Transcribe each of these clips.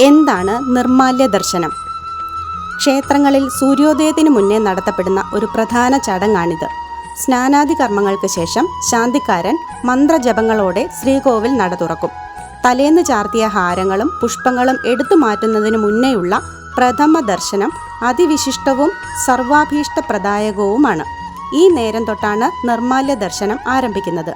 എന്താണ് നിർമാല്യ ദർശനം ക്ഷേത്രങ്ങളിൽ സൂര്യോദയത്തിന് മുന്നേ നടത്തപ്പെടുന്ന ഒരു പ്രധാന ചടങ്ങാണിത്. സ്നാനാദി കർമ്മങ്ങൾക്ക് ശേഷം ശാന്തിക്കാരൻ മന്ത്രജപങ്ങളോടെ ശ്രീകോവിൽ നട തുറക്കും. തലേന്ന് ചാർത്തിയ ഹാരങ്ങളും പുഷ്പങ്ങളും എടുത്തു മാറ്റുന്നതിന് മുന്നേയുള്ള പ്രഥമ ദർശനം അതിവിശിഷ്ടവും സർവാഭീഷ്ടപ്രദായകവുമാണ്. ഈ നേരം തൊട്ടാണ് നിർമാല്യ ദർശനം ആരംഭിക്കുന്നത്.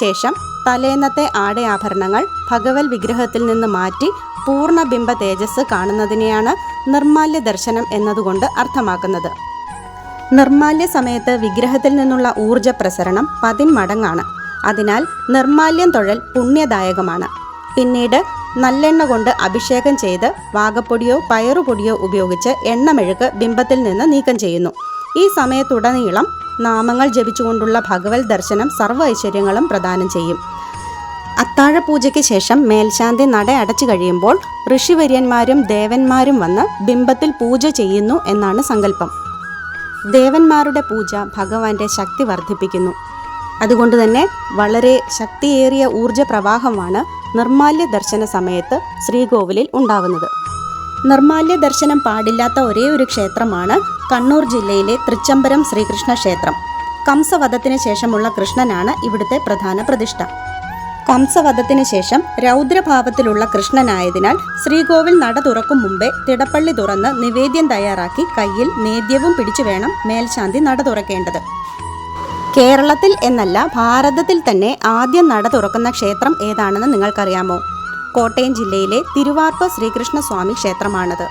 ശേഷം തലേന്നത്തെ ആടയാഭരണങ്ങൾ ഭഗവൽ വിഗ്രഹത്തിൽ നിന്ന് മാറ്റി പൂർണബിംബ തേജസ് കാണുന്നതിനെയാണ് നിർമാല്യ ദർശനം എന്നതുകൊണ്ട് അർത്ഥമാക്കുന്നത്. നിർമാല്യ സമയത്ത് വിഗ്രഹത്തിൽ നിന്നുള്ള ഊർജ പ്രസരണം പതിന്മടങ്ങാണ്. അതിനാൽ നിർമാല്യം തൊഴൽ പുണ്യദായകമാണ്. പിന്നീട് നല്ലെണ്ണ കൊണ്ട് അഭിഷേകം ചെയ്ത് വാഗപ്പൊടിയോ പയറുപൊടിയോ ഉപയോഗിച്ച് എണ്ണമെഴുക്ക് ബിംബത്തിൽ നിന്ന് നീക്കം ചെയ്യുന്നു. ഈ സമയത്തുടനീളം നാമങ്ങൾ ജപിച്ചുകൊണ്ടുള്ള ഭഗവത് ദർശനം സർവ ഐശ്വര്യങ്ങളും പ്രദാനം ചെയ്യും. അത്താഴപൂജയ്ക്ക് ശേഷം മേൽശാന്തി നട അടച്ചു കഴിയുമ്പോൾ ഋഷിവര്യന്മാരും ദേവന്മാരും വന്ന് ബിംബത്തിൽ പൂജ ചെയ്യുന്നു എന്നാണ് സങ്കല്പം. ദേവന്മാരുടെ പൂജ ഭഗവാന്റെ ശക്തി വർദ്ധിപ്പിക്കുന്നു. അതുകൊണ്ട് തന്നെ വളരെ ശക്തിയേറിയ ഊർജ പ്രവാഹമാണ് നിർമാല്യ ദർശന സമയത്ത് ശ്രീകോവിലിൽ ഉണ്ടാവുന്നത്. നിർമാല്യ ദർശനം പാടില്ലാത്ത ഒരേ ഒരു ക്ഷേത്രമാണ് കണ്ണൂർ ജില്ലയിലെ തൃച്ചംബരം ശ്രീകൃഷ്ണ ക്ഷേത്രം. കംസവധത്തിന് ശേഷമുള്ള കൃഷ്ണനാണ് ഇവിടുത്തെ പ്രധാന പ്രതിഷ്ഠ. കംസവധത്തിന് ശേഷം രൗദ്രഭാവത്തിലുള്ള കൃഷ്ണനായതിനാൽ ശ്രീകോവിൽ നട തുറക്കും മുമ്പേ തിടപ്പള്ളി തുറന്ന് നിവേദ്യം തയ്യാറാക്കി കയ്യിൽ നേദ്യവും പിടിച്ചു വേണം മേൽശാന്തി നട തുറക്കേണ്ടത്. കേരളത്തിൽ എന്നല്ല ഭാരതത്തിൽ തന്നെ ആദ്യം നട തുറക്കുന്ന ക്ഷേത്രം ഏതാണെന്ന് നിങ്ങൾക്കറിയാമോ? കോട്ടയം ജില്ലയിലെ തിരുവാർപ്പ് ശ്രീകൃഷ്ണസ്വാമി ക്ഷേത്രമാണത്.